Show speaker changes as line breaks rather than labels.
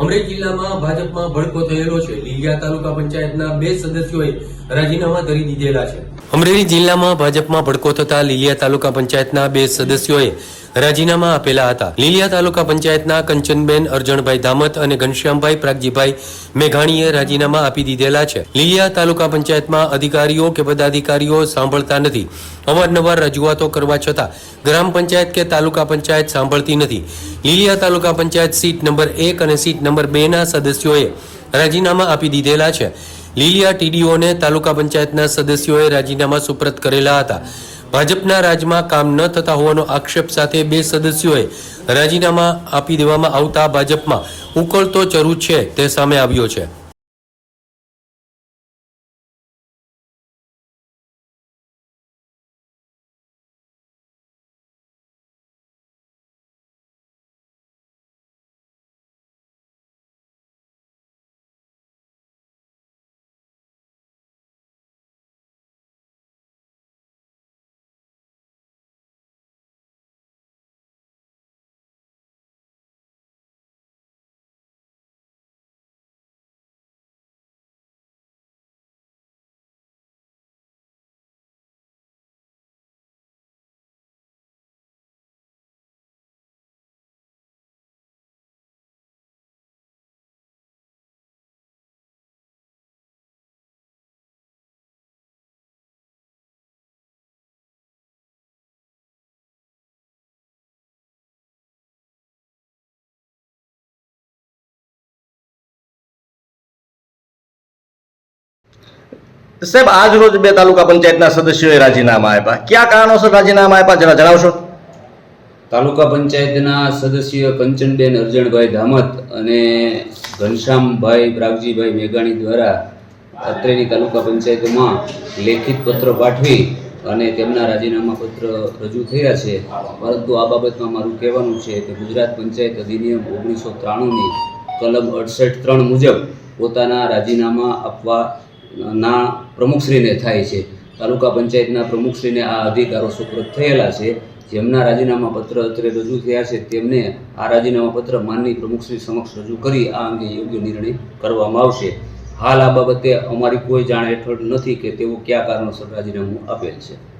અમરેલી જિલ્લામાં ભાજપમાં ભડકો થયેલો છે. લીલિયા તાલુકા પંચાયતના બે સદસ્યોએ રાજીનામા કરી દીધેલા છે. અમરેલી જિલ્લામાં ભાજપમાં ભડકો થતા લીલિયા તાલુકા પંચાયતના બે સદસ્યોએ રાજીનામા આપેલા હતા. લીલિયા તાલુકા પંચાયતના કંચનબેન, અરજણભાઈ ધામત અને ઘનશ્યામભાઈ પ્રાગજીભાઈ મેઘાણીએ રાજીનામા આપી દીધેલા છે. લીલિયા તાલુકા પંચાયતમાં અધિકારીઓ કે પદાધિકારીઓ સાંભળતા નથી. અવારનવાર રજૂઆતો કરવા છતાં ગ્રામ પંચાયત કે તાલુકા પંચાયત સાંભળતી નથી. લીલિયા તાલુકા પંચાયત સીટ નંબર એક અને સીટ નંબર બે ના સદસ્યોએ રાજીનામા આપી દીધેલા છે. લીલિયા ટીડીઓને તાલુકા પંચાયતના સદસ્યોએ રાજીનામા સુપ્રત કરેલા હતા. ભાજપના રાજમાં કામ ન થતા હોવાનો આક્ષેપ સાથે બે સદસ્યોએ રાજીનામા આપી દેવામાં આવતા ભાજપમાં ઉકળતો ચરુ છે તે સામે આવ્યો છે.
સાહેબ, આજ રોજ બે તાલુકા પંચાયતના સદસ્યોએ રાજીનામા આપ્યા. કયા કારણોસર રાજીનામા આપ્યા, જરા જણાવશો?
તાલુકા પંચાયતના સદસ્ય કંચનબેન અરજણભાઈ ધામત અને ઘનશ્યામભાઈ પ્રાગજીભાઈ મેઘાણી દ્વારા અત્રેની તાલુકા પંચાયતમાં લેખિત પત્ર પાઠવી અને તેમના રાજીનામા પત્ર રજૂ થયા છે. પરંતુ આ બાબતમાં મારું કહેવાનું છે કે ગુજરાત પંચાયત અધિનિયમ ઓગણીસો ત્રાણુંની કલમ અડસઠ ત્રણ મુજબ પોતાના રાજીનામા આપવા ના પ્રમુખશ્રીને થાય છે. તાલુકા પંચાયતના પ્રમુખશ્રીને આ અધિકારો સુપ્રત થયેલા છે. જેમના રાજીનામા પત્ર અત્રે રજૂ થયા છે, તેમને આ રાજીનામા પત્ર માનની પ્રમુખશ્રી સમક્ષ રજૂ કરી આ અંગે યોગ્ય નિર્ણય કરવામાં આવશે. હાલ આ બાબતે અમારી કોઈ જાણ હેઠળ નથી કે તેઓ કયા કારણોસર રાજીનામું આપેલ છે.